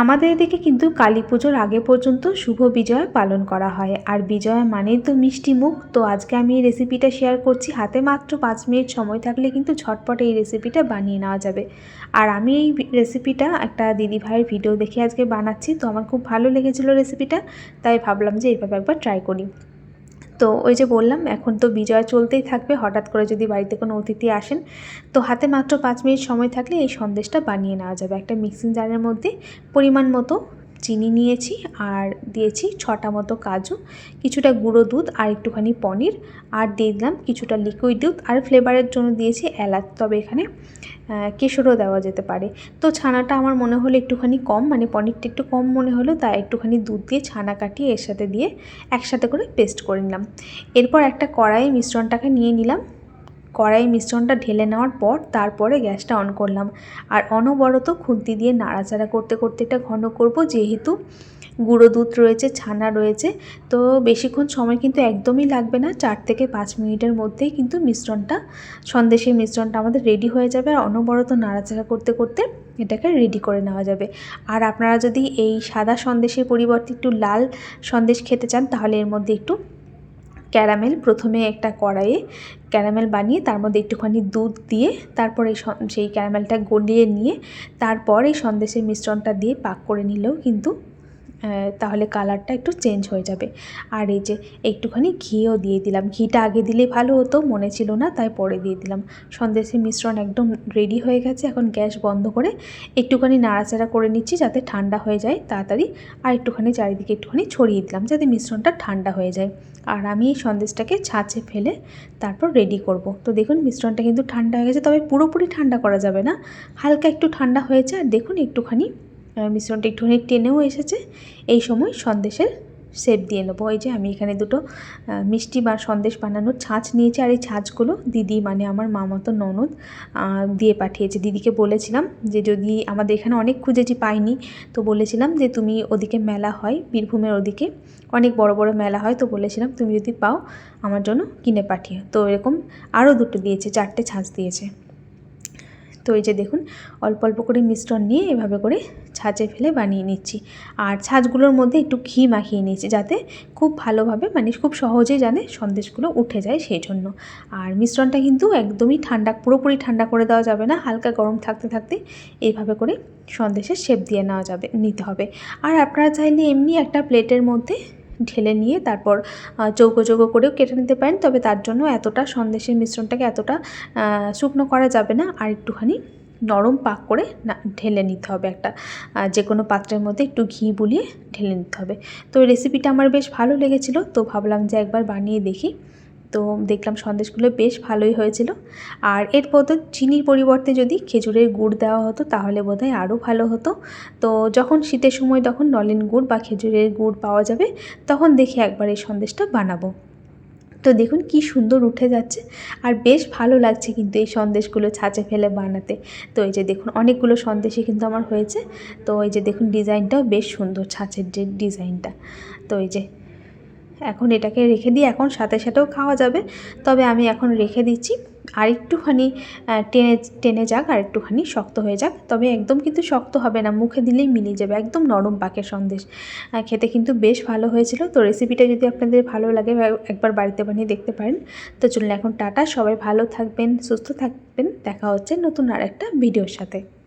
আমাদের এদিকে কিন্তু কালী পুজোর আগে পর্যন্ত শুভ বিজয়া পালন করা হয়। আর বিজয়া মানেই তো মিষ্টি মুখ। তো আজকে আমি এই রেসিপিটা শেয়ার করছি। হাতে মাত্র পাঁচ মিনিট সময় থাকলে কিন্তু ঝটপট এই রেসিপিটা বানিয়ে নেওয়া যাবে। আর আমি এই রেসিপিটা একটা দিদি ভাইয়ের ভিডিও দেখে আজকে বানাচ্ছি। তো আমার খুব ভালো লেগেছিলো রেসিপিটা তাই ভাবলাম যে এইভাবে একবার ট্রাই করি। তো ওই যে বললাম, এখন তো বিজয় চলতেই থাকবে, হঠাৎ করে যদি বাড়িতে কোনো অতিথি আসেন, তো হাতে মাত্র পাঁচ মিনিট সময় থাকলে এই সন্দেশটা বানিয়ে নেওয়া যাবে। একটা মিক্সিং জারের মধ্যে পরিমাণ মতো চিনি নিয়েছি আর দিয়েছি ছটা মতো কাজু, কিছুটা গুঁড়ো দুধ আর একটুখানি পনির আর দিয়ে দিলাম কিছুটা লিকুইড দুধ আর ফ্লেভারের জন্য দিয়েছি এলাচ, তবে এখানে কেশরও দেওয়া যেতে পারে। তো ছানাটা আমার মনে হলো একটুখানি কম মানে পনিরটা একটু কম মনে হলো, তাই একটুখানি দুধ দিয়ে ছানা কাটিয়ে এর সাথে দিয়ে একসাথে করে পেস্ট করে নিলাম। এরপর একটা কড়াইয়ে মিশ্রণটাকে নিয়ে নিলাম। কড়াই মিশ্রণটা ঢেলে নেওয়ার পর তারপরে গ্যাসটা অন করলাম। আর অনবরত খুন্তি দিয়ে নাড়াচাড়া করতে করতে এটা ঘন করব, যেহেতু গুঁড়ো দুধ রয়েছে, ছানা রয়েছে। তো বেশিক্ষণ সময় কিন্তু একদমই লাগবে না, চার থেকে পাঁচ মিনিটের মধ্যেই কিন্তু মিশ্রণটা, সন্দেশের মিশ্রণটা আমাদের রেডি হয়ে যাবে। আর অনবরত নাড়াচাড়া করতে করতে এটাকে রেডি করে নেওয়া যাবে। আর আপনারা যদি এই সাদা সন্দেশের পরিবর্তে একটু লাল সন্দেশ খেতে চান, তাহলে এর মধ্যে একটু ক্যারামেল, প্রথমে একটা কড়াইয়ে ক্যারামেল বানিয়ে তার মধ্যে একটুখানি দুধ দিয়ে তারপরে সেই ক্যারামেলটা গলিয়ে নিয়ে তারপর এই সন্দেশের মিশ্রণটা দিয়ে পাক করে নিলেও কিন্তু তাহলে কালারটা একটু চেঞ্জ হয়ে যাবে। আর এই যে একটুখানি ঘিও দিয়ে দিলাম। ঘিটা আগে দিলে ভালো হতো, মনে ছিল না, তাই পরে দিয়ে দিলাম। সন্দেশের মিশ্রণ একদম রেডি হয়ে গেছে, এখন গ্যাস বন্ধ করে একটুখানি নাড়াচাড়া করে নিচ্ছি যাতে ঠান্ডা হয়ে যায় তাড়াতাড়ি। আর একটুখানি চারিদিকে একটুখানি ছড়িয়ে দিলাম যাতে মিশ্রণটা ঠান্ডা হয়ে যায়। আর আমি এই সন্দেশটাকে ছাঁচে ফেলে তারপর রেডি করব। তো দেখুন, মিশ্রণটা কিন্তু ঠান্ডা হয়ে গেছে, তবে পুরোপুরি ঠান্ডা করা যাবে না। হালকা একটু ঠান্ডা হয়েছে, আর দেখুন একটুখানি মিশ্রণটা একটুখানি টেনেও এসেছে। এই সময় সন্দেশের শেপ দিয়ে নেব। এই যে আমি এখানে দুটো মিষ্টি বা সন্দেশ বানানোর ছাঁচ নিয়েছি আর এই ছাঁচগুলো দিদি মানে আমার মামাতো ননদ দিয়ে পাঠিয়েছে। দিদিকে বলেছিলাম যে যদি আমাদের এখানে অনেক খুঁজেছি পাইনি, তো বলেছিলাম যে তুমি ওদিকে মেলা হয়, বীরভূমের ওদিকে অনেক বড় বড় মেলা হয়, তো বলেছিলাম তুমি যদি পাও আমার জন্য কিনে পাঠিও। তো এরকম আরও দুটো দিয়েছে, চারটে ছাঁচ দিয়েছে। তো এই যে দেখুন, অল্প অল্প করে মিশ্রণ নিয়ে এভাবে করে ছাঁচে ফেলে বানিয়ে নিচ্ছি। আর ছাঁচগুলোর মধ্যে একটু ঘি মাখিয়ে নিয়েছি যাতে খুব ভালোভাবে মানে খুব সহজেই জানে সন্দেশগুলো উঠে যায় সেই জন্য আর মিশ্রণটা কিন্তু একদমই ঠান্ডা, পুরোপুরি ঠান্ডা করে দেওয়া যাবে না, হালকা গরম থাকতে থাকতে এইভাবে করে সন্দেশের শেপ দিয়ে নেওয়া যাবে, নিতে হবে। আর আপনারা চাইলে এমনি একটা প্লেটের মধ্যে ঢেলে নিয়ে তারপর চৌকো চৌকো করেও কেটে নিতে পারেন। তবে তার জন্য এতটা সন্দেশের মিশ্রণটাকে এতটা শুকনো করা যাবে না। আর একটুখানি নরম পাক করে ঢেলে নিতে হবে একটা যে কোনো পাত্রের মধ্যে একটু ঘি বুলিয়ে ঢেলে নিতে হবে। তো রেসিপিটা আমার বেশ ভালো লেগেছিলো। তো ভাবলাম যে একবার বানিয়ে দেখি। তো দেখলাম সন্দেশগুলো বেশ ভালোই হয়েছিল। আর এর পদ্ধতি চিনির পরিবর্তে যদি খেজুরের গুড় দেওয়া হতো, তাহলে বোধহয় আরও ভালো হতো। তো যখন শীতের সময় তখন নলেন গুড় বা খেজুরের গুড় পাওয়া যাবে, তখন দেখে একবার এই সন্দেশটা বানাবো। তো দেখুন কি সুন্দর উঠে যাচ্ছে, আর বেশ ভালো লাগছে কিন্তু এই সন্দেশগুলো ছাঁচে ফেলে বানাতে। তো এই যে দেখুন অনেকগুলো সন্দেশই কিন্তু আমার হয়েছে। তো এই যে দেখুন ডিজাইনটাও বেশ সুন্দর ছাঁচের যে ডিজাইনটা। তো এই যে এখন এটাকে রেখে দিয়ে এখন সাথে সাথেও খাওয়া যাবে। তবে আমি এখন রেখে দিচ্ছি। আর একটুখানি টেনে টেনে যাক আর একটুখানি শক্ত হয়ে যাক। তবে একদম কিন্তু শক্ত হবে না, মুখে দিলেই মিলিয়ে যাবে, একদম নরম পাকের সন্দেশ। খেতে কিন্তু বেশ ভালো হয়েছিল। তো রেসিপিটা যদি আপনাদের ভালো লাগে একবার বাড়িতে বানিয়ে দেখতে পারেন। তো চলুন এখন টাটা, সবাই ভালো থাকবেন, সুস্থ থাকবেন। দেখা হচ্ছে নতুন আর একটা ভিডিওর সাথে।